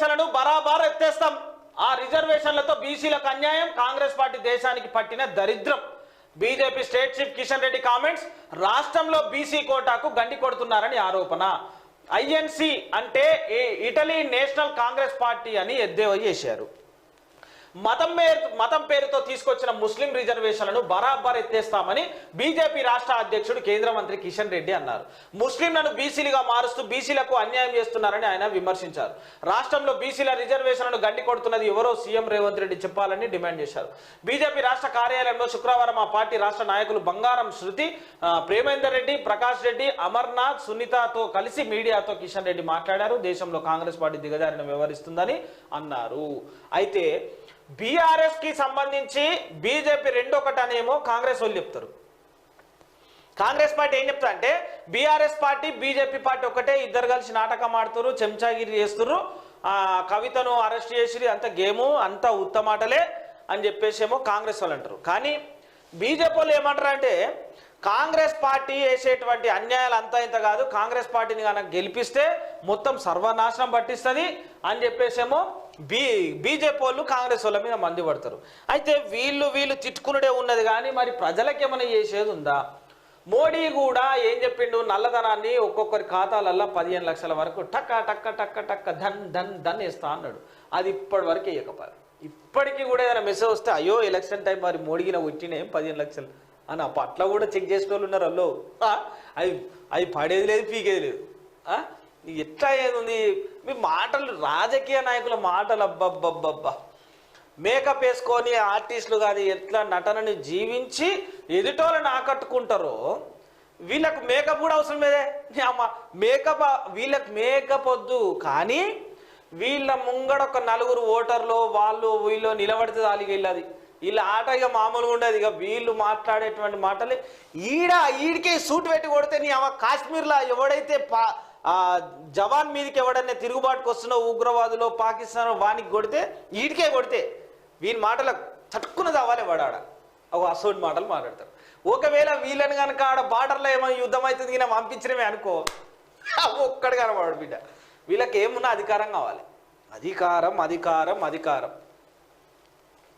రిజర్వేషన్లను బరాబర్ ఎత్తేస్తాం. ఆ రిజర్వేషన్లతో బీసీలకు అన్యాయం కాంగ్రెస్ పార్టీ దేశానికి పట్టిన దరిద్రం. BJP state chief Kishan Reddy comments రాష్ట్రంలో బీసీ కోటాకు గండి కొడుతున్నారని ఆరోపణ. ఐఎన్సి అంటే ఇటలీ నేషనల్ కాంగ్రెస్ పార్టీ అని ఎద్దేవా చేశారు. మతం పేరు మతం పేరుతో తీసుకొచ్చిన ముస్లిం రిజర్వేషన్లను బరాబర్ ఎత్తేస్తామని బీజేపీ రాష్ట్ర అధ్యక్షుడు కేంద్ర మంత్రి కిషన్ రెడ్డి అన్నారు. ముస్లింలను బీసీలుగా మారుస్తూ బీసీలకు అన్యాయం చేస్తున్నారని ఆయన విమర్శించారు. రాష్ట్రంలో బీసీల రిజర్వేషన్లను గండి కొడుతున్నది ఎవరో సీఎం రేవంత్ రెడ్డి చెప్పాలని డిమాండ్ చేశారు. బీజేపీ రాష్ట్ర కార్యాలయంలో శుక్రవారం ఆ పార్టీ రాష్ట్ర నాయకులు బంగారం శృతి ప్రేమేందర్ రెడ్డి ప్రకాష్ రెడ్డి అమర్నాథ్ సునీతతో కలిసి మీడియాతో కిషన్ రెడ్డి మాట్లాడారు. దేశంలో కాంగ్రెస్ పార్టీ దిగజారిన వ్యవహరిస్తుందని అన్నారు. అయితే బీఆర్ఎస్కి సంబంధించి బీజేపీ రెండొకటనేమో కాంగ్రెస్ వాళ్ళు చెప్తారు. కాంగ్రెస్ పార్టీ ఏం చెప్తా అంటే బీఆర్ఎస్ పార్టీ బీజేపీ పార్టీ ఒకటే ఇద్దరు కలిసి నాటకం ఆడుతున్నారు చెంచాగిరి చేస్తున్నారు ఆ కవితను అరెస్ట్ చేసి అంత గేము అంత ఉత్తమాటలే అని చెప్పేసి ఏమో కాంగ్రెస్ వాళ్ళు అంటారు. కానీ బీజేపీ వాళ్ళు ఏమంటారు అంటే కాంగ్రెస్ పార్టీ వేసేటువంటి అన్యాయాలు అంతా ఇంత కాదు కాంగ్రెస్ పార్టీని కనుక గెలిపిస్తే మొత్తం సర్వనాశనం పట్టిస్తుంది అని చెప్పేసేమో బీ బీజేపీ వాళ్ళు కాంగ్రెస్ వాళ్ళ మీద మంది పడతారు. అయితే వీళ్ళు వీళ్ళు తిట్టుకునుడే ఉన్నది కానీ మరి ప్రజలకు ఏమైనా చేసేది ఉందా? మోడీ కూడా ఏం చెప్పిండు? నల్లధనాన్ని ఒక్కొక్కరి ఖాతాలల్లో పదిహేను లక్షల వరకు టక్క టక్క టక్క టక్క ధన్ ధన్ ధన్ వేస్తా అన్నాడు. అది ఇప్పటి వరకు వేయకపోయారు. ఇప్పటికీ కూడా ఏదైనా మెసేజ్ వస్తే అయ్యో ఎలక్షన్ టైం మరి మోడీకి నా వచ్చినాయి పదిహేను లక్షలు. అని అప్పట్లో పట్ల కూడా చెక్ చేసిన వాళ్ళు ఉన్నారు అల్లో అవి అవి పడేది లేదు పీకేది లేదు. ఎట్లా ఏది ఉంది మీ మాటలు రాజకీయ నాయకుల మాటలు అబ్బబ్బబ్బబ్బా. మేకప్ వేసుకొని ఆర్టిస్టులు కానీ ఎట్లా నటనని జీవించి ఎదుటోళ్ళని ఆకట్టుకుంటారో వీళ్ళకు మేకప్ కూడా అవసరం లేదే. నీ అమ్మ మేకప్ వీళ్ళకి మేకప్ వద్దు కానీ వీళ్ళ ముంగడ ఒక నలుగురు ఓటర్లు వాళ్ళు వీళ్ళు నిలబడితే దాలి వెళ్ళదు. వీళ్ళ ఆట ఇక మామూలుగా ఉండేది. ఇక వీళ్ళు మాట్లాడేటువంటి మాటలు. ఈడ ఈడికే సూట్ పెట్టి కొడితే నీ అమ్మ కాశ్మీర్లో ఎవడైతే పా జవాన్ మీదకి ఎవడన్నా తిరుగుబాటుకు వస్తున్న ఉగ్రవాదులో పాకిస్తాన్ వానికి కొడితే వీటికే కొడితే వీని మాటలకు తట్టుకున్నది అవ్వాలి వాడాడ. ఒక అసోటి మాటలు మాట్లాడతారు. ఒకవేళ వీళ్ళని కనుక ఆడ బార్డర్లో ఏమైనా యుద్ధం అవుతుంది కానీ పంపించడమే అనుకో ఒక్కడు కనబడు బిడ్డ. వీళ్ళకి ఏమున్నా అధికారం కావాలి. అధికారం అధికారం అధికారం.